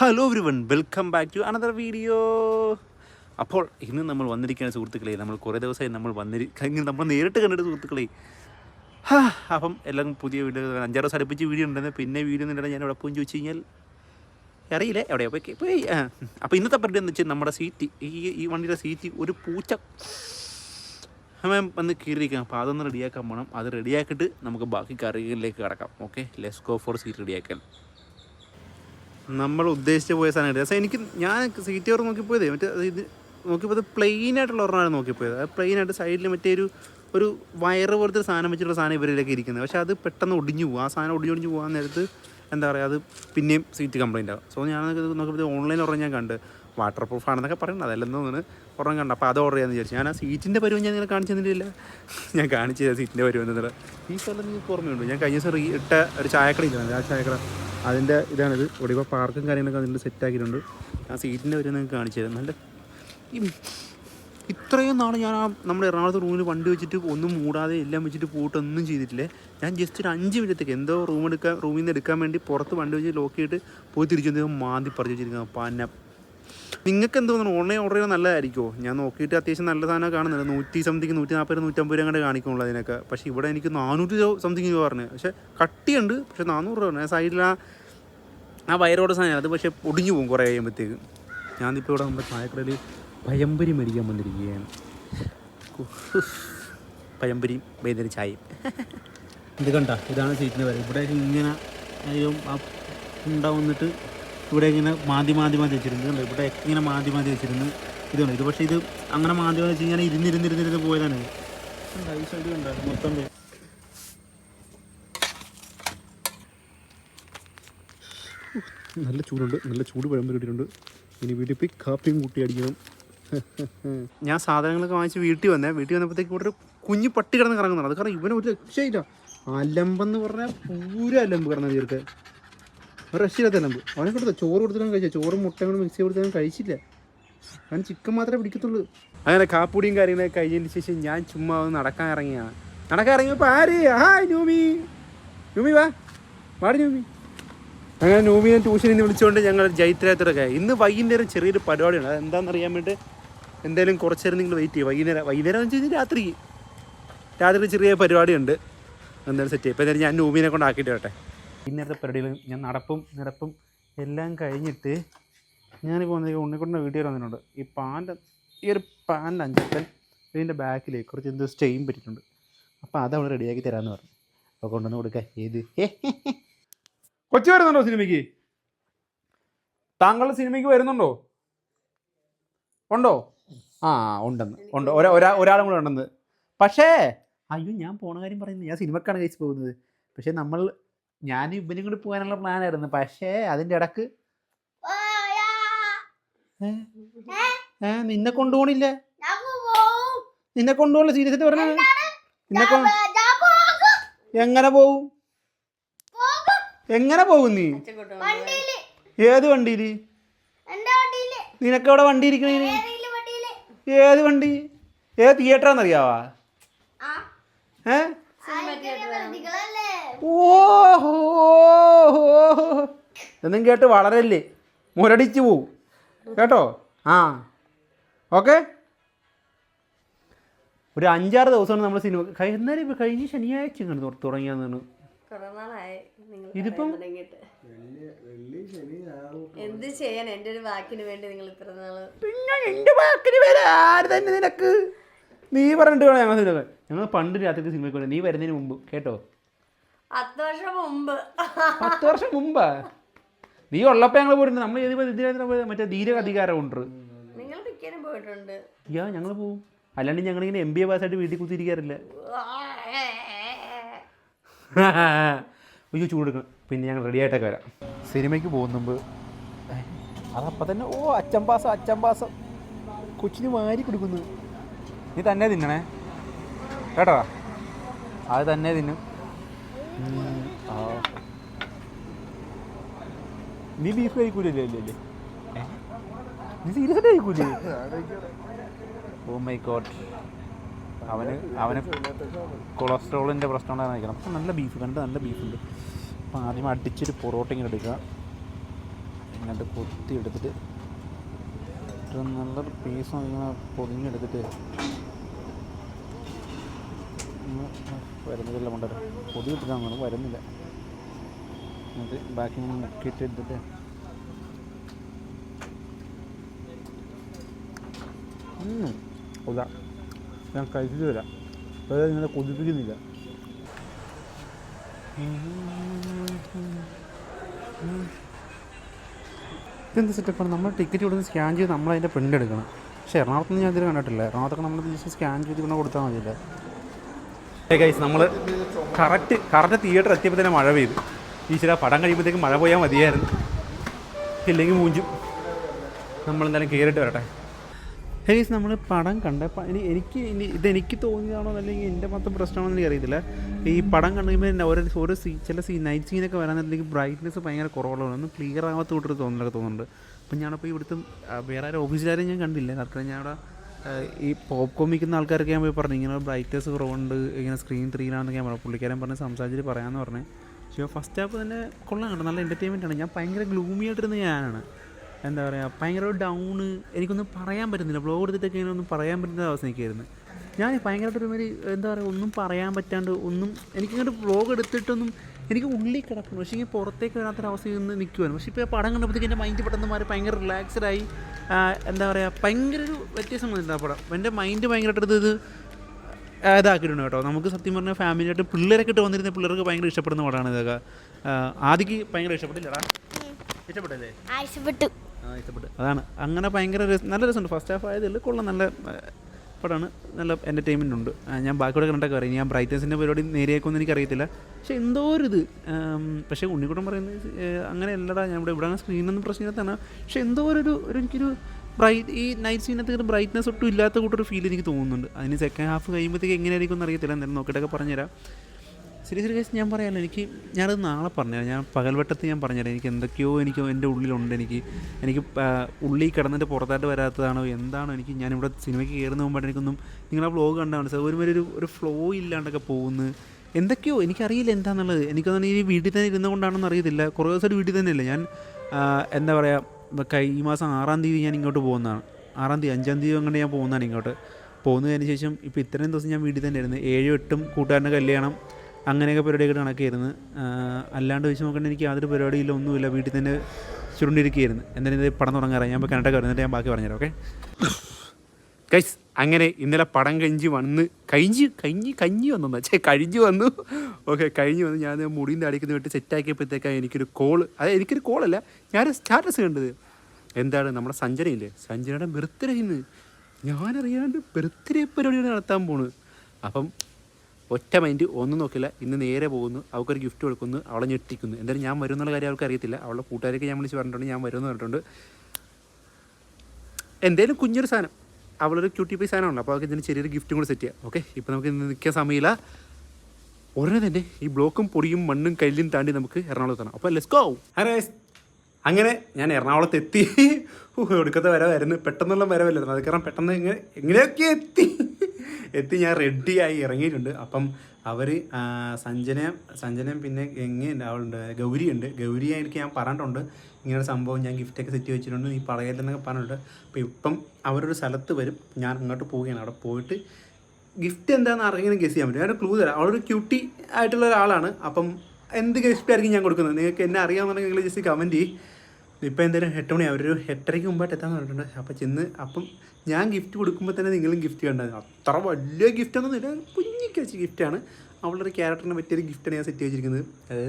Hello everyone welcome back to another video അപ്പോൾ ഇന്ന് നമ്മൾ വന്നിരിക്കുന്ന സുഹൃത്തുക്കളെ നമ്മൾ കുറേ ദിവസമായി നമ്മൾ വന്നിരിക്കുന്ന നമ്മൾ നേരിട്ട് കണ്ടിട്ട് സുഹൃത്തുക്കളെ. അപ്പം എല്ലാം പുതിയ വീഡിയോ അഞ്ചാറ് ദിവസം അടുപ്പിച്ച് വീഡിയോ ഉണ്ടെന്ന് പിന്നെ വീഡിയോ നിന്നിട്ട് ഞാൻ എവിടെ പോയി ചോദിച്ചു കഴിഞ്ഞാൽ അറിയില്ല എവിടെയാ പോയി പോയി അപ്പോൾ ഇന്നത്തെ പരിപാടി എന്ന് വെച്ചാൽ നമ്മുടെ സീറ്റ് ഈ ഈ വണ്ടിയുടെ സീറ്റ് ഒരു പൂച്ച മാം വന്ന് കീറിയിരിക്കാം അപ്പോൾ അതൊന്ന് റെഡിയാക്കാൻ പോകണം അത് റെഡിയാക്കിയിട്ട് നമുക്ക് ബാക്കി കറികളിലേക്ക് കിടക്കാം. Okay let's go for seat റെഡിയാക്കൽ നമ്മൾ ഉദ്ദേശിച്ച് പോയ സാധനം എടുത്തത്. എനിക്ക് ഞാൻ സീറ്റ് കവർ നോക്കിപ്പോയത് മറ്റേ ഇത് നോക്കിയപ്പോൾ പ്ലെയിൻ ആയിട്ടുള്ള ഒരെണ്ണമാണ് നോക്കിപ്പോയത്. അത് പ്ലെയിൻ ആയിട്ട് സൈഡിൽ മറ്റേ ഒരു ഒരു വയറ് പോലത്തെ സാധനം വെച്ചിട്ടുള്ള സാധനം ഇവരിലേക്ക് ഇരിക്കുന്നത്. പക്ഷേ അത് പെട്ടെന്ന് ഒടിഞ്ഞു പോകും ആ സാധനം ഒടിഞ്ഞു ഒടിഞ്ഞു പോകാൻ നേരത്ത് എന്താ പറയുക അത് പിന്നെയും സീറ്റ് കംപ്ലൈന്റ് ആകും സോ ഞാൻ നോക്കിയപ്പോൾ ഓൺലൈൻ ഉറങ്ങി ഞാൻ കണ്ട്. വാട്ടർ പ്രൂഫ് ആണെന്നൊക്കെ പറയുന്നത് അതല്ലെന്നോന്ന് ഒരെണ്ണം കണ്ട. അപ്പോൾ അത് ഓർഡർ ചെയ്യാമെന്ന് വിചാരിച്ചു. ഞാൻ ആ സീറ്റിന്റെ പരുവം ഞാൻ നിങ്ങളെ കാണിച്ചു തന്നിട്ടില്ല. ഞാൻ കാണിച്ചു തരാം സീറ്റിന്റെ പരുവം എന്നുള്ളത് ഈ സ്ഥലം നിങ്ങൾക്ക് ഓർമ്മയുണ്ട്. ഞാൻ കഴിഞ്ഞ ദിവസം ഇട്ട ഒരു ചായക്കട ഇല്ല? ആ ചായക്കട. അതിന്റെ ഇതാണിത്. ഇവിടെ ഇപ്പോൾ പാർക്കും കാര്യങ്ങളൊക്കെ അതിന്റെ സെറ്റ് ആക്കിയിട്ടുണ്ട്. ആ സീറ്റിന്റെ പരുവം നിങ്ങൾക്ക് കാണിച്ചു തരാം. നല്ല ഇത്രയും നാൾ ഞാൻ ആ നമ്മുടെ എറണാകുളത്ത് റൂമിൽ വണ്ടി വെച്ചിട്ട് ഒന്നും മൂടാതെ എല്ലാം വെച്ചിട്ട് പോയിട്ടൊന്നും ചെയ്തിട്ടില്ല. ഞാൻ ജസ്റ്റ് ഒരു അഞ്ച് മിനിറ്റത്തേക്ക് എന്തോ റൂം എടുക്കാൻ റൂമിൽ നിന്ന് എടുക്കാൻ വേണ്ടി പുറത്ത് വണ്ടി വെച്ച് ലോക്ക് ചെയ്തിട്ട് പോയി തിരിച്ചു മാന്തി പറഞ്ഞു വെച്ചിരിക്കുന്നത് പന്ന നിങ്ങൾക്ക് എന്ത് തോന്നുന്നു? ഓൺലൈൻ ഓർഡർ ചെയ്യുന്നത് നല്ലതായിരിക്കുമോ ഞാൻ നോക്കിയിട്ട് അത്യാവശ്യം നല്ല സാധനം കാണുന്നുണ്ട് നൂറ്റി സംതിങ് നൂറ്റി നാൽപ്പത് നൂറ്റമ്പത് രൂപ അങ്ങോട്ട് കാണിക്കുള്ളൂ അതിനൊക്കെ. പക്ഷേ ഇവിടെ എനിക്ക് നാനൂറ്റി സംതിങ് രൂപ പറഞ്ഞു. പക്ഷേ കട്ടിയുണ്ട്. പക്ഷേ നാനൂറ് രൂപ പറഞ്ഞു. സൈഡിൽ ആ ആ വയറോട് സാധനം അത് പക്ഷേ ഒടിഞ്ഞു പോകും കുറേ കഴിയുമ്പോഴത്തേക്ക് ഞാനിപ്പോൾ ഇവിടെ നമ്മുടെ ചായക്കടയിൽ പയമ്പരി മേടിക്കാൻ വന്നിരിക്കുകയാണ്. പയമ്പരിയും വൈകുന്നേരം ചായയും. ഇത് കണ്ട ഇതാണ് സീറ്റിന്റെ വരെ ഇവിടെ ഇങ്ങനെ ആ ഉണ്ട വന്നിട്ട് ഇവിടെ ഇങ്ങനെ മാതി മാതി മാതി വെച്ചിരുന്നു കണ്ടോ? ഇവിടെ ഇങ്ങനെ മാതി മാതി വെച്ചിരുന്നു ഇതുണ്ട് ഇത് പക്ഷേ ഇത് അങ്ങനെ മാതി മാതി വെച്ച് ഇങ്ങനെ ഇരുന്നിരുന്നിരുന്നിരുന്ന് പോയതാണ്. ഈ സൈഡ് മൊത്തം നല്ല ചൂടുണ്ട്. നല്ല ചൂട് പഴം ഇട്ടിട്ടുണ്ട്. ഇനി വീട്ടിൽ പോയി കാപ്പിയും കൂട്ടി അടിക്കണം. ഞാൻ സാധനങ്ങളൊക്കെ വാങ്ങിച്ച് വീട്ടിൽ വന്നേ. വീട്ടിൽ വന്നപ്പോഴത്തേക്ക് ഇവിടെ ഒരു കുഞ്ഞു പട്ടി കിടന്ന് കറങ്ങുന്നുണ്ട്. അത് കാരണം ഇവനെ ഒരു രക്ഷയില്ല. അലമ്പെന്ന് പറഞ്ഞാൽ പൂര അലമ്പ് കിടന്ന തീർക്ക് ഒരു നമ്പ് അവനെ കൊടുത്ത ചോറ് കൊടുത്തിട്ടാണ് കഴിച്ചത്. ചോറും മുട്ടകളും മിക്സി മിക്സ് കൊടുത്താലും കഴിച്ചില്ല. അവൻ ചിക്കൻ മാത്രമേ പിടിക്കത്തുള്ളൂ. അങ്ങനെ കാപ്പൂടിയും കാര്യങ്ങളൊക്കെ കഴിഞ്ഞതിന് ശേഷം ഞാൻ ചുമ്മാ ഒന്ന് നടക്കാൻ ഇറങ്ങിയാണ്. നടക്കാൻ ഇറങ്ങിയപ്പോൾ ആര്? ഹായ് നൂമി. നൂമി വാ. വാടി നൂമി. അങ്ങനെ നൂമിനെ ട്യൂഷനിൽ നിന്ന് വിളിച്ചുകൊണ്ട് ഞങ്ങൾ ജൈത്രയാത്രയൊക്കെ ഇന്ന് വൈകുന്നേരം ചെറിയൊരു പരിപാടിയാണ്. അത് എന്താണെന്ന് അറിയാൻ വേണ്ടി എന്തായാലും കുറച്ച് നേരം നിങ്ങൾ വെയിറ്റ് ചെയ്യും. വൈകുന്നേരം വൈകുന്നേരം എന്ന് വെച്ച് കഴിഞ്ഞാൽ രാത്രി. രാത്രി ചെറിയ പരിപാടിയുണ്ട്. എന്തായാലും സെറ്റ് ചെയ്യും. ഇപ്പം ഞാൻ നൂമിനെ കൊണ്ട് ആക്കിയിട്ട് വരട്ടെ. ഇന്നത്തെ പരിപാടിയിൽ ഞാൻ നടപ്പും നിരപ്പും എല്ലാം കഴിഞ്ഞിട്ട് ഞാനിപ്പോൾ വന്നിരിക്കുക ഉണ്ണിക്കൊണ്ട വീട്ടിൽ വന്നിട്ടുണ്ട്. ഈ പാന്റെ ഈ ഒരു പാന്റെ അഞ്ചത്തൽ ഇതിന്റെ ബാക്കിൽ കുറച്ച് എന്തോ സ്റ്റെയിൻ പറ്റിയിട്ടുണ്ട്. അപ്പോൾ അത് അവൾ റെഡിയാക്കി തരാമെന്ന് പറഞ്ഞു. അപ്പോൾ കൊണ്ടുവന്ന് കൊടുക്കുക ഏത്? കൊച്ചി വരുന്നുണ്ടോ സിനിമയ്ക്ക്? താങ്കൾ സിനിമയ്ക്ക് വരുന്നുണ്ടോ? ഉണ്ടോ? ആ ഉണ്ടെന്ന്. ഉണ്ട്. ഒരാ ഒരാളും കൂടെ ഉണ്ടെന്ന്. പക്ഷേ അയ്യോ ഞാൻ പോണ കാര്യം പറയുന്നത് ഞാൻ സിനിമക്കാണ് കഴിച്ച് പോകുന്നത്. പക്ഷേ നമ്മൾ ഞാൻ ഇവനും കൂടി പോകാനുള്ള പ്ലാൻ ആയിരുന്നു പക്ഷേ അതിന്റെ ഇടയ്ക്ക് ഏ? നിന്നെ കൊണ്ടുപോണില്ല? നിന്നെ കൊണ്ടുപോകണില്ല സീരിയസ് ആയിട്ട് പറഞ്ഞത് നിന്നെ എങ്ങനെ പോവും? എങ്ങനെ പോകും നീ? ഏത് വണ്ടിയിൽ നിനക്ക് അവിടെ വണ്ടി ഇരിക്കണേ ഏത് വണ്ടി? ഏത് തിയേറ്ററാന്നറിയാവാ? ഏ? എന്നും കേട്ട് വളരല്ലേ? മുരടിച്ചു പോവും. കേട്ടോ? ആ. ഓക്കെ? ഒരു അഞ്ചാറ് ദിവസമാണ് നമ്മൾ സിനിമ എന്നാലും ഇപ്പൊ കഴിഞ്ഞ ശനിയാഴ്ച ഇങ്ങനെ തുട- തുടങ്ങിയാന്നാണ് ഇതിപ്പം എന്ത് ചെയ്യാൻ എന്റെ ഒരു വാക്കിന് വേണ്ടി നിങ്ങൾ ഇത്ര നാൾ? പിന്നെ എന്റെ വാക്കിന് വരെ ആര് തന്നെ നിനക്ക്? നീ പറഞ്ഞിട്ട് വേണം ഞങ്ങൾ സിനിമ ഞങ്ങൾ പണ്ട് രാത്രി സിനിമയ്ക്ക് വേണ്ടി നീ വരുന്നതിന് മുമ്പ്. കേട്ടോ? പത്ത് വർഷം മുമ്പ്. പത്ത് വർഷം മുമ്പാ? നീ ഉള്ളപ്പോ ഞങ്ങൾ പോയിട്ടുണ്ട്. നമ്മൾ ഏത് ഇതിനകത്ത് പോയത്? മറ്റേ ധീര അധികാരം ഉണ്ട് നിങ്ങൾ മിക്കനും പോയിട്ടുണ്ട്. യാ ഞങ്ങൾ പോവും. അല്ലാണ്ട് ഞങ്ങളിങ്ങനെ എം ബി എ പാസ്സായിട്ട് വീട്ടിൽ കുത്തിയിരിക്കാറില്ല അയ്യോ ചൂടെടുക്കണം പിന്നെ ഞങ്ങൾ റെഡി ആയിട്ടൊക്കെ വരാം. സിനിമയ്ക്ക് പോകുന്ന മുമ്പ് അതപ്പം തന്നെ ഓ അച്ചൻ പാസം അച്ചൻ പാസം. കൊച്ചിന് വാരി കൊടുക്കുന്നു. നീ തന്നെ തിന്നണേ. കേട്ടോ? അത് തന്നെ തിന്നും. നീ ബീഫ് കഴിക്കൂലല്ലേ അല്ലേ? നീ സീരിയസ് കഴിക്കൂലേ? ഓ മൈ ഗോഡ് അവന് അവന് കൊളസ്ട്രോളിന്റെ പ്രശ്നം ഉണ്ടായിരിക്കണം അപ്പം നല്ല ബീഫ് കണ്ട് നല്ല ബീഫുണ്ട്. അപ്പം ആദ്യം അടിച്ചൊരു പൊറോട്ട ഇങ്ങനെ എടുക്കുക. എന്നിട്ട് കൊത്തി എടുത്തിട്ട് നല്ല നല്ലൊരു പീസ് ഇങ്ങനെ പൊതിഞ്ഞെടുത്തിട്ട് വരുന്നില്ല കൊണ്ടുവരാം പൊതി ഇട്ടിട്ടാണ് വരുന്നില്ല. എന്നിട്ട് ബാക്കി മുക്കിയിട്ട് എടുത്തിട്ട്. കൊള്ളാം. ഞാൻ കഴിച്ചിട്ട് വരാം. അതായത് ഇങ്ങനെ കൊതിപ്പിക്കുന്നില്ല. ഇതെന്ത് സെറ്റപ്പാണ് നമ്മൾ ടിക്കറ്റ് കൊടുത്ത് സ്കാൻ ചെയ്ത് നമ്മളതിന്റെ പ്രിന്റ് എടുക്കണം. പക്ഷേ എറണാകുളത്ത് ഞാൻ ഇതിൽ കണ്ടിട്ടില്ല. എറണാകുളത്തൊക്കെ നമ്മൾ ജസ്റ്റ് സ്കാൻ ചെയ്ത് കൊണ്ട് കൊടുത്താൽ മതിയില്ല. ഗൈസ് നമ്മൾ കറക്റ്റ് കറക്റ്റ് തിയേറ്റർ എത്തിയപ്പോൾ തന്നെ മഴ പെയ്തു. ഈശ്വര പടം കഴിയുമ്പോഴത്തേക്ക് മഴ പോയാൽ മതിയായിരുന്നു. ഇല്ലെങ്കിൽ മൂഞ്ചും. നമ്മളെന്തായാലും കയറിയിട്ട് വരട്ടെ. ഹേസ് നമ്മൾ പടം കണ്ട ഇനി എനിക്ക് ഇനി ഇതെനിക്ക് തോന്നിയതാണോ അല്ലെങ്കിൽ എന്റെ മാത്രം പ്രശ്നമാണോ എന്ന് എനിക്ക് അറിയത്തില്ല ഈ പടം കണ്ടു കഴിയുമ്പോൾ ഓരോ ഓരോ സീ ചില സീ നൈറ്റ് സീനൊക്കെ വരാന്നുണ്ടെങ്കിൽ ബ്രൈറ്റ്നസ് ഭയങ്കര കുറവുള്ളതാണ്. ഒന്നും ക്ലിയർ ആവാത്ത കൂട്ടൊരു തോന്നലൊക്കെ തോന്നുന്നുണ്ട്. അപ്പം ഞാനപ്പോൾ ഇവിടുത്തെ വേറെ ആരും ഓഫീസിലാരും ഞാൻ കണ്ടില്ല. കാരണം ഞാൻ അവിടെ ഈ പോപ്പ് കോമിക്കുന്ന ആൾക്കാരൊക്കെ ഞാൻ പോയി പറഞ്ഞു ഇങ്ങനെ ബ്രൈറ്റ്നസ് കുറവുണ്ട് ഇങ്ങനെ സ്ക്രീൻ ത്രീയിലാണെന്ന് ക്യാമറ പുള്ളിക്കാരൻ പറഞ്ഞ് സംസാരിച്ചിട്ട് പറയാമെന്ന് പറഞ്ഞു. പക്ഷേ ഫസ്റ്റ് ഹാഫ് തന്നെ കൊള്ളാം കേട്ടോ നല്ല എന്റർടൈൻമെന്റ് ആണ്. ഞാൻ ഭയങ്കര ഗ്ലൂമി ആയിട്ടിരുന്ന ഞാനാണ്. എന്താ പറയുക ഭയങ്കര ഡൗൺ എനിക്കൊന്നും പറയാൻ പറ്റുന്നില്ല. ബ്ലോഗ് എടുത്തിട്ടൊക്കെ ഇങ്ങനെ ഒന്നും പറയാൻ പറ്റുന്ന അവസ്ഥ എനിക്കായിരുന്നു ഞാൻ ഭയങ്കരമായിട്ട് ഒരുമാതിരി എന്താ പറയുക ഒന്നും പറയാൻ പറ്റാണ്ട് ഒന്നും എനിക്കിങ്ങോട്ട് വ്ളോഗ് എടുത്തിട്ടൊന്നും എനിക്ക് ഉള്ളിൽ കിടക്കുന്നു പക്ഷേ ഈ പുറത്തേക്ക് വരാത്തൊരവസ്ഥയിൽ നിന്ന് നിൽക്കുവാനും പക്ഷേ ഇപ്പോൾ പടം കണ്ടപ്പോഴത്തേക്ക് എന്റെ മൈൻഡ് പെട്ടെന്ന് മാറി ഭയങ്കര റിലാക്സ്ഡായി എന്താ പറയുക ഭയങ്കര ഒരു വ്യത്യാസം വന്നില്ല ആ പടം. എന്റെ മൈൻഡ് ഭയങ്കരമായിട്ട് ഇത് ഇതാക്കിയിട്ടുണ്ട് കേട്ടോ. നമുക്ക് സത്യം പറഞ്ഞാൽ ഫാമിലിയായിട്ട് പിള്ളേരൊക്കെ ഇട്ട് വന്നിരുന്ന പിള്ളേർക്ക് ഭയങ്കര ഇഷ്ടപ്പെടുന്ന പടമാണ് ഇതൊക്കെ. ആദ്യക്ക് ഭയങ്കര ഇഷ്ടപ്പെട്ടില്ലടാ? ഇഷ്ടപ്പെട്ടല്ലേ? ഇഷ്ടപ്പെട്ടു. ആ ഇഷ്ടപ്പെട്ടു. അതാണ്. അങ്ങനെ ഭയങ്കര നല്ല രസമുണ്ട്. ഫസ്റ്റ് ഹാഫ് ആയതിൽ കൊള്ളാം. നല്ല പടമാണ് നല്ല എന്റർടൈൻമെന്റ് ഉണ്ട്. ഞാൻ ബാക്കിയോടെ കണ്ടൊക്കെ അറിയാം ഞാൻ ബ്രൈറ്റ്നസിന്റെ പരിപാടി നേരെയാക്കുമെന്ന് എനിക്കറിയത്തില്ല. പക്ഷേ എന്തോ ഒരു ഇത് പക്ഷേ ഉണ്ണിക്കുട്ടം പറയുന്നത് അങ്ങനെ അല്ലടാ ഞാൻ ഇവിടെ ഇവിടെ സ്ക്രീനൊന്നും പ്രശ്നമില്ലാത്തതാണ്. പക്ഷേ എന്തോ ഒരു ഒരു എനിക്കൊരു ബ്രൈറ്റ് ഈ നൈറ്റ് സീനകത്ത് ബ്രൈറ്റ്നസ് ഒട്ടും ഇല്ലാത്ത കൂട്ടൊരു ഫീൽ എനിക്ക് തോന്നുന്നുണ്ട്. അതിന് സെക്കൻഡ് ഹാഫ് കഴിയുമ്പോഴത്തേക്ക് എങ്ങനെയായിരിക്കും എന്ന് അറിയത്തില്ല. എന്തായാലും നോക്കിയിട്ടൊക്കെ പറഞ്ഞുതരാം. ശരി ശരി കേസ് ഞാൻ പറയാമല്ലോ എനിക്ക് ഞാനത് നാളെ പറഞ്ഞുതരാം. ഞാൻ പകൽവട്ടത്ത് ഞാൻ പറഞ്ഞുതരാം. എനിക്ക് എന്തൊക്കെയോ എനിക്ക് എന്റെ ഉള്ളിലുണ്ട്. എനിക്ക് എനിക്ക് ഉള്ളിൽ കിടന്നിട്ട് പുറത്തായിട്ട് വരാത്തതാണോ? എന്താണോ? എനിക്ക് ഞാനിവിടെ സിനിമയ്ക്ക് കയറുന്ന മുമ്പായിട്ട് എനിക്കൊന്നും നിങ്ങളാ വ്ലോഗ് കണ്ടാണ് സാർ ഒരുമാതിരി ഒരു ഒരു ഫ്ലോ ഇല്ലാണ്ടൊക്കെ പോകുന്നു. എന്തൊക്കെയോ എനിക്കറിയില്ല എന്താണെന്നുള്ളത് എനിക്കൊന്നും ഈ വീട്ടിൽ തന്നെ ഇരുന്നുകൊണ്ടാണെന്ന് അറിയത്തില്ല. കുറേ ദിവസമായിട്ട് വീട്ടിൽ തന്നെയല്ല. ഞാൻ എന്താ പറയുക കൈ ഈ മാസം ആറാം തീയതി ഞാൻ ഇങ്ങോട്ട് പോകുന്നതാണ്. ആറാം തീയതി അഞ്ചാം തീയതി അങ്ങനെ ഞാൻ പോകുന്നതാണ് ഇങ്ങോട്ട്. പോകുന്നതിന് ശേഷം ഇപ്പോൾ ഇത്രയും ദിവസം ഞാൻ വീട്ടിൽ തന്നെ ആയിരുന്നു ഏഴും എട്ടും കൂട്ടുകാരന്റെ കല്യാണം അങ്ങനെയൊക്കെ പരിപാടിയൊക്കെ നടക്കുകയായിരുന്നു. അല്ലാണ്ട് വെച്ച് നോക്കേണ്ട എനിക്ക് യാതൊരു പരിപാടിയില്ല ഒന്നുമില്ല. വീട്ടിൽ തന്നെ ചുരുണ്ടിരിക്കുകയായിരുന്നു. എന്തായാലും ഇത് പടം തുടങ്ങാറായി. ഞാൻ ഇപ്പോൾ കണ്ടിട്ട് വരുന്നിട്ട് ഞാൻ ബാക്കി പറഞ്ഞുതരാം. ഓക്കെ? കൈസ് അങ്ങനെ ഇന്നലെ പടം കഴിഞ്ഞ് വന്ന് കഴിഞ്ഞ് കഴിഞ്ഞ് കഞ്ഞി വന്നു ചേ കഴിഞ്ഞ് വന്നു. ഓക്കെ കഴിഞ്ഞ് വന്ന് ഞാൻ മുടിയും അടിക്കുന്ന വിട്ട് സെറ്റാക്കിയപ്പോഴത്തേക്കാണ് എനിക്കൊരു കോൾ അതായത് എനിക്കൊരു കോളല്ല ഞാൻ സ്റ്റാറ്റസ് കണ്ടത്. എന്താണ് നമ്മുടെ സഞ്ജനയില്ലേ സഞ്ജനയുടെ ബർത്ത്ഡേ ഇന്ന്. ഞാനറിയാണ്ട് ബർത്ത്ഡേ പരിപാടിയാണ് നടത്താൻ പോണ്. അപ്പം ഒറ്റ മൈൻഡ് ഒന്നും നോക്കില്ല. ഇന്ന് നേരെ പോകുന്നു. അവൾക്കൊരു ഗിഫ്റ്റ് കൊടുക്കുന്നു. അവളെ ഞെട്ടിക്കുന്നു. എന്തായാലും ഞാൻ വരും എന്നുള്ള കാര്യം അവൾക്ക് അറിയത്തില്ല. അവളുടെ കൂട്ടുകാരൊക്കെ ഞാൻ വിളിച്ച് പറഞ്ഞിട്ടുണ്ട്. ഞാൻ വരുമെന്ന് പറഞ്ഞിട്ടുണ്ട്. എന്തേലും കുഞ്ഞൊരു സാധനം. അവളൊരു ക്യൂട്ടി പൈ സാധനമാണല്ലോ. അപ്പോൾ അവൾക്ക് ഇതിന് ചെറിയൊരു ഗിഫ്റ്റും കൂടെ സെറ്റ് ചെയ്യാം. ഓക്കെ ഇപ്പോൾ നമുക്ക് ഇന്ന് നിൽക്കാൻ സമയമില്ല. ഉടനെ തന്നെ ഈ ബ്ലോക്കും പൊടിയും മണ്ണും കല്ലും താണ്ടി നമുക്ക് എറണാകുളത്ത് എത്തണം അപ്പോൾ ലെസ് ഗോ ഹരേ അങ്ങനെ ഞാൻ എറണാകുളത്ത് എത്തി. ഹൂ, ഒടുക്കത്തെ വരവായിരുന്നു. പെട്ടെന്നുള്ള വരവല്ലായിരുന്നു അത് കാരണം പെട്ടെന്ന് ഇങ്ങനെ എങ്ങനെയൊക്കെ എത്തി. എത്തി ഞാൻ റെഡിയായി ഇറങ്ങിയിട്ടുണ്ട്. അപ്പം അവർ സഞ്ജന സഞ്ജനയും പിന്നെ എങ്ങനെയുണ്ട് അവളുണ്ട് ഗൗരിയുണ്ട്. ഗൗരിയായിരിക്കും ഞാൻ പറഞ്ഞിട്ടുണ്ട്. ഇങ്ങനെ ഒരു സംഭവം ഞാൻ ഗിഫ്റ്റൊക്കെ സെറ്റ് വെച്ചിട്ടുണ്ട്. നീ പറയല്ലെന്നൊക്കെ പറഞ്ഞിട്ടുണ്ട്. അപ്പോൾ ഇപ്പം അവരൊരു സ്ഥലത്ത് വരും. ഞാൻ അങ്ങോട്ട് പോവുകയാണ്. അവിടെ പോയിട്ട് ഗിഫ്റ്റ് എന്താണെന്ന് അറിയാൻ ഗസ് ചെയ്യാൻ പറ്റും. ഞാനൊരു ക്ലൂ തരാം. അവളൊരു ക്യൂട്ടി ആയിട്ടുള്ള ഒരാളാണ്. അപ്പം എന്ത് ഗിഫ്റ്റ് ആയിരിക്കും ഞാൻ കൊടുക്കുന്നത്? നിങ്ങൾക്ക് എന്നെ അറിയാമെന്നുണ്ടെങ്കിൽ നിങ്ങൾ ജസ്റ്റ് കമന്റ് ചെയ്യും. ഇപ്പം എന്തായാലും എട്ട് മണി അവരൊരു എട്ടരയ്ക്ക് മുമ്പായിട്ട് എത്താൻ പറഞ്ഞിട്ടുണ്ട്. അപ്പം ചെന്ന് അപ്പം ഞാൻ ഗിഫ്റ്റ് കൊടുക്കുമ്പോൾ തന്നെ നിങ്ങളും ഗിഫ്റ്റ് കണ്ടത് അത്ര വലിയ ഗിഫ്റ്റ് ഒന്നും ഇല്ല. കുഞ്ഞിക്ക് വെച്ച് ഗിഫ്റ്റാണ് അവളുടെ ക്യാരക്ടറിനെ പറ്റിയൊരു ഗിഫ്റ്റാണ് ഞാൻ സെറ്റ് വെച്ചിരിക്കുന്നത് അത്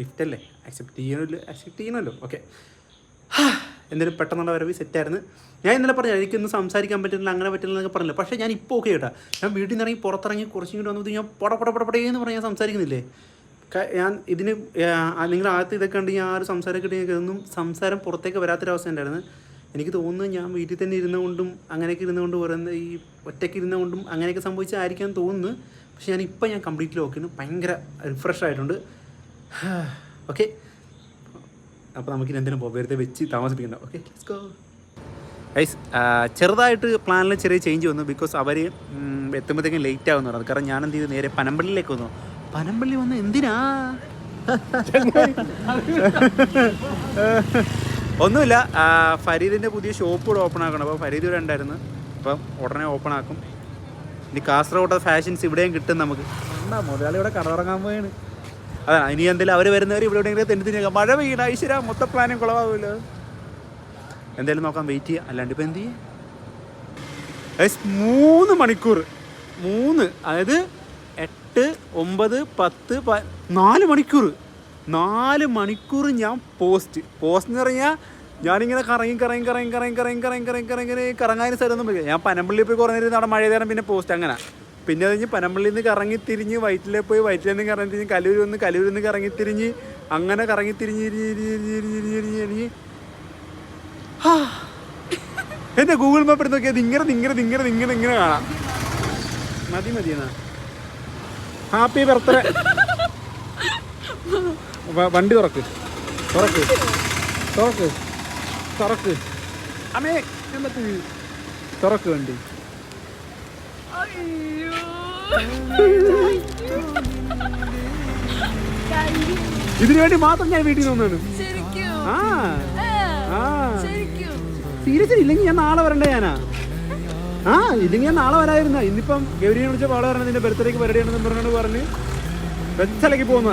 ഗിഫ്റ്റ് അല്ലേ? അക്സെപ്റ്റ് ചെയ്യണമല്ലോ അക്സെപ്റ്റ് ചെയ്യണമല്ലോ. ഓക്കെ എന്തായാലും പെട്ടെന്നുള്ള വരവ് സെറ്റായിരുന്നു ഞാൻ ഇന്നലെ പറഞ്ഞു എനിക്കൊന്നും സംസാരിക്കാൻ പറ്റുന്നില്ല അങ്ങനെ പറ്റില്ല എന്നൊക്കെ പറഞ്ഞില്ല? പക്ഷേ ഞാൻ ഇപ്പോൾ ഓക്കെ കേട്ടോ. ഞാൻ വീട്ടിൽ നിന്ന് ഇറങ്ങി പുറത്തിറങ്ങി കുറച്ചും കൂടി വന്നപ്പോൾ ഞാൻ പൊട പൊട പൊട എന്ന് പറഞ്ഞാൽ സംസാരിക്കുന്നില്ലേ? ഞാൻ ഇതിന് നിങ്ങൾ ആദ്യത്തെ ഇതൊക്കെ ഞാൻ ആ ഒരു സംസാരമൊക്കെ ഇട്ട് ഇതൊന്നും സംസാരം പുറത്തേക്ക് വരാത്തൊരവസ്ഥ ഉണ്ടായിരുന്നു. എനിക്ക് തോന്നുന്നു ഞാൻ വീട്ടിൽ തന്നെ ഇരുന്നുകൊണ്ടും അങ്ങനെയൊക്കെ ഇരുന്നുകൊണ്ട് പറയുന്ന ഈ ഒറ്റയ്ക്ക് ഇരുന്നുകൊണ്ടും അങ്ങനെയൊക്കെ സംഭവിച്ചായിരിക്കാൻ തോന്നുന്നു. പക്ഷെ ഞാൻ ഇപ്പം ഞാൻ കംപ്ലീറ്റ്ലി ഓക്കെയാണ് ഭയങ്കര റിഫ്രഷ് ആയിട്ടുണ്ട്. ഓക്കെ അപ്പോൾ നമുക്കിനി എന്തെങ്കിലും പോകാം വെറുതെ വെച്ച് താമസിപ്പിക്കണ്ട. ഓക്കെ ഗൈസ് ചെറുതായിട്ട് പ്ലാനിൽ ചെറിയ ചേഞ്ച് വന്നു ബിക്കോസ് അവർ എത്തുമ്പോഴത്തേക്കും ലേറ്റ് ആകുന്നു കാരണം ഞാൻ എന്ത് ചെയ്തു? നേരെ പനമ്പള്ളിയിലേക്ക് വന്നു. പനമ്പള്ളി വന്ന എന്തിനാ? ഒന്നുമില്ല ഫരീദിന്റെ ഫരീദിന്റെ പുതിയ ഷോപ്പ് കൂടെ ഓപ്പൺ ആക്കണം. അപ്പോൾ ഫരീദ് ഇവിടെ ഉണ്ടായിരുന്നു. അപ്പം ഉടനെ ഓപ്പൺ ആക്കും. ഇനി കാസർഗോഡ് ഫാഷൻസ് ഇവിടെയും കിട്ടും നമുക്ക്. എന്താ മുതലാളി ഇവിടെ കടറങ്ങാൻ പോയാണ് അതാണ് ഇനി എന്തെങ്കിലും അവർ വരുന്നവർ ഇവിടെ എവിടെയെങ്കിലും മഴ പെയ്യണ ഐശ്വര മൊത്തം പ്ലാനും കുളവാകുമല്ലോ എന്തായാലും നോക്കാം വെയിറ്റ് ചെയ്യാം. അല്ലാണ്ട് ഇപ്പം എന്ത് ചെയ്യും? മൂന്ന് മണിക്കൂർ. മൂന്ന് അതായത് എട്ട് ഒമ്പത് പത്ത് നാല് മണിക്കൂർ നാല് മണിക്കൂർ ഞാൻ പോസ്റ്റ് പോസ്റ്റ് എന്ന് പറഞ്ഞാൽ ഞാനിങ്ങനെ കറങ്ങി കറങ്ങി കറങ്ങി കറങ്ങി കറങ്ങി കറങ്ങി കറങ്ങി കറങ്ങി കറങ്ങി കറങ്ങാൻ സ്ഥലമൊന്നും പോയി ഞാൻ പനമ്പള്ളിയിൽ പോയി കുറേ നേരം അവിടെ മഴ തരാൻ പിന്നെ പോസ്റ്റ് അങ്ങനെ പിന്നെ അത് കഴിഞ്ഞ് പനമ്പള്ളിയിൽ നിന്ന് കറങ്ങി തിരിഞ്ഞ് വയറ്റിലെ പോയി വയറ്റിൽ നിന്ന് കറങ്ങി തിരിഞ്ഞ് കലൂരിൽ നിന്ന് കലൂരിൽ നിന്ന് കറങ്ങി തിരിഞ്ഞ് അങ്ങനെ കറങ്ങി തിരിഞ്ഞ് ഹാ. എന്റെ ഗൂഗിൾ മാപ്പ് എടുത്ത് നോക്കിയത് ഇങ്ങനെ ഇങ്ങനെ ഇങ്ങനെ ഇങ്ങനെ ഇങ്ങനെ കാണാം മതി മതി എന്നാ ഹാപ്പി ബർത്ത്ഡേ വണ്ടി തുറക്ക്. തുറക്ക്. തുറക്ക്. തുറക്ക്. അമ്മേ എന്നിട്ട് തുറക്ക് വണ്ടി. ഇതിനു വേണ്ടി മാത്രം ഞാൻ വീട്ടിൽ നിന്നാണ് ആ. ആ സീരിയസ് ഇല്ലെങ്കിൽ ഞാൻ നാളെ വരണ്ടേ ഞാനാ? ആ ഞാൻ നാളെ വരായിരുന്ന ഇന്നിപ്പം ഗൗരിയെ വിളിച്ച പാടെ പറഞ്ഞ നിന്റെ ബർത്ത്ഡേക്ക് പരിപാടി ആണെന്ന് പറഞ്ഞോണ്ട് പറഞ്ഞ് വെച്ചലക്ക് പോന്ന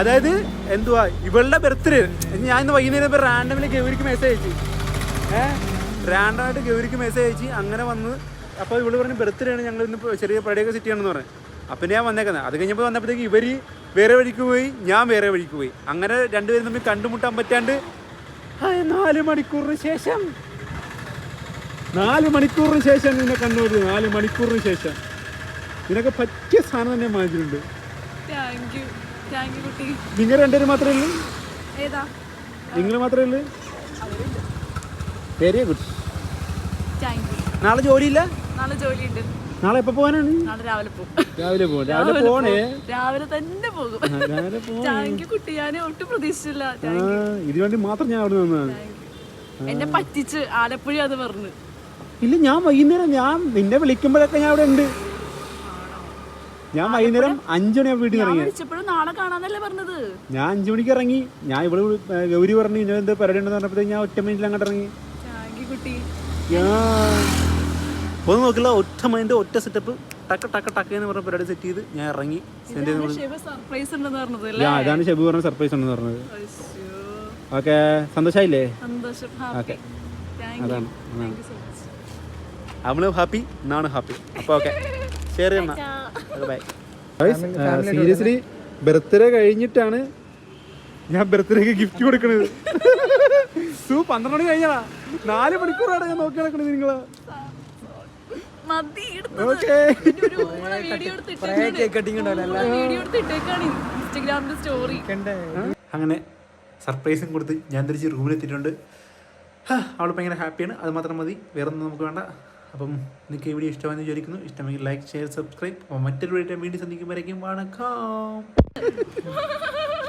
അതായത് എന്തുവാ ഇവളുടെ ബർത്ത്ഡേ. ഞാൻ ഇന്ന് വൈകുന്നേരം റാൻഡമിൽ ഗൗരിക്ക് മെസ്സേജ് അയച്ചു. ഏഹ് റാൻഡമായിട്ട് ഗൗരിക്ക് മെസ്സേജ് അയച്ചു അങ്ങനെ വന്ന് അപ്പോൾ ഇവൾ പറഞ്ഞ് ബർത്ത്ഡേ ആണ് ഞങ്ങൾ ഇന്ന് ചെറിയ പരിപാടിയൊക്കെ സെറ്റ് ചെയ്യണമെന്ന് പറഞ്ഞു. അപ്പം ഞാൻ വന്നേക്കുന്നത് അത് കഴിഞ്ഞപ്പോൾ വന്നപ്പോഴത്തേക്ക് ഇവർ വേറെ വഴിക്ക് പോയി ഞാൻ വേറെ വഴിക്ക് പോയി. അങ്ങനെ രണ്ടുപേരും തമ്മിൽ കണ്ടുമുട്ടാൻ പറ്റാണ്ട് നാല് മണിക്കൂറിന് ശേഷം. നാല് മണിക്കൂറിന് ശേഷം നിന്നെ കണ്ടുപോയത് നാല് മണിക്കൂറിന് ശേഷം. നിനക്ക് പറ്റിയ സാധനം തന്നെ വാങ്ങിച്ചിട്ടുണ്ട് നിങ്ങൾ രണ്ടുപേരും മാത്രമേ ഉള്ളൂ? നിങ്ങൾ മാത്രമേ ഉള്ളൂ? Very good. നാളെ ജോലിയില്ല? നാളെ ജോലിയുണ്ട്. നാളെ എപ്പോ പോകാനാണ് നാളെ രാവിലെ പോകും. രാവിലെ പോകും. രാവിലെ പോണേ? രാവിലെ തന്നെ പോകും. രാവിലെ പോ കുട്ടി. ഞാൻ ഒട്ടും പ്രതീക്ഷിച്ചില്ല. ഇതിനുവേണ്ടി ഇത് വേണ്ടി മാത്രം ഞാൻ അവിടെ നിന്നാണ് എന്നെ പറ്റിച്ച് ആലപ്പുഴ അത് പറഞ്ഞു. ഇല്ല ഞാൻ വൈകുന്നേരം ഞാൻ നിന്നെ വിളിക്കുമ്പോഴൊക്കെ ഞാൻ അവിടെ ഉണ്ട്. ഞാൻ വൈകുന്നേരം അഞ്ചുമണിയാ വീട്ടിൽ ഇറങ്ങി നാളെ കാണാന്നല്ലേ പറഞ്ഞത്? ഞാൻ അഞ്ചു മണിക്ക് ഇറങ്ങി. ഞാൻ ഇവിടെ ഗൗരി പറഞ്ഞു ഇന്നെന്ത് പരിപാടി ഉണ്ടെന്ന് പറഞ്ഞപ്പോഴത്തേക്ക് ഞാൻ ഒറ്റ മിനിറ്റിൽ അങ്ങോട്ട് ഇറങ്ങി. കുട്ടി. ഒന്ന് നോക്കില്ല ഒറ്റ മൈൻഡ് ഒറ്റ സെറ്റപ്പ് ടക്ക ടക്ക ടക്ക എന്ന് പറഞ്ഞ പരിപാടി സെറ്റ് ചെയ്ത് ഞാൻ ഇറങ്ങി. സെൻഡ് ചെയ്ത് ഷേബ് സർപ്രൈസ് ഉണ്ടെന്ന് പറഞ്ഞത് അല്ലേ? അതാണ് ഷെബു പറഞ്ഞ സർപ്രൈസ് ഉണ്ടെന്ന് പറഞ്ഞത്. ഓക്കെ സന്തോഷമായില്ലേ താങ്ക് അതാണ് താങ്ക് സോ മച്ച് അവൾ ഹാപ്പി നാണ് ഹാപ്പി. അപ്പോൾ ഓക്കെ. ഷെയർ ചെയ്യണം ബൈ സീരിയസ്ലി ബർത്ത്ഡേ കഴിഞ്ഞിട്ടാണ് ഞാൻ ബർത്ത്ഡേക്ക് ഗിഫ്റ്റ് കൊടുക്കണത്. സൂ പന്ത്രണ്ട് മണി കഴിഞ്ഞാ നാല് മണിക്കൂറാണ് ഞാൻ നോക്കി നടക്കണത് നിങ്ങൾ മതി എടുത്തത്. ഓക്കെ ഇതിന്റെ ഒരു ഓളെ വീഡിയോ എടുത്തിട്ടേക്കാണ് വീഡിയോ എടുത്തിട്ടേക്കാണ് ഇൻസ്റ്റഗ്രാമിന്റെ സ്റ്റോറി അങ്ങനെ സർപ്രൈസും കൊടുത്ത് ഞാൻ തിരിച്ച് റൂമിലെത്തിയിട്ടുണ്ട് അവൾ ഭയങ്കര ഹാപ്പിയാണ് അത് മാത്രം മതി. വേറെ ഒന്നും നമുക്ക് വേണ്ട. അപ്പം നിങ്ങൾക്ക് ഈ വീഡിയോ ഇഷ്ടമാണെന്ന് വിചാരിക്കുന്നു. ഇഷ്ടമെങ്കിൽ ലൈക്ക് ഷെയർ സബ്സ്ക്രൈബ് അപ്പോൾ മറ്റൊരു വീഡിയോ വീണ്ടും സന്ധിക്കുമ്പോഴേക്കും വണക്കം.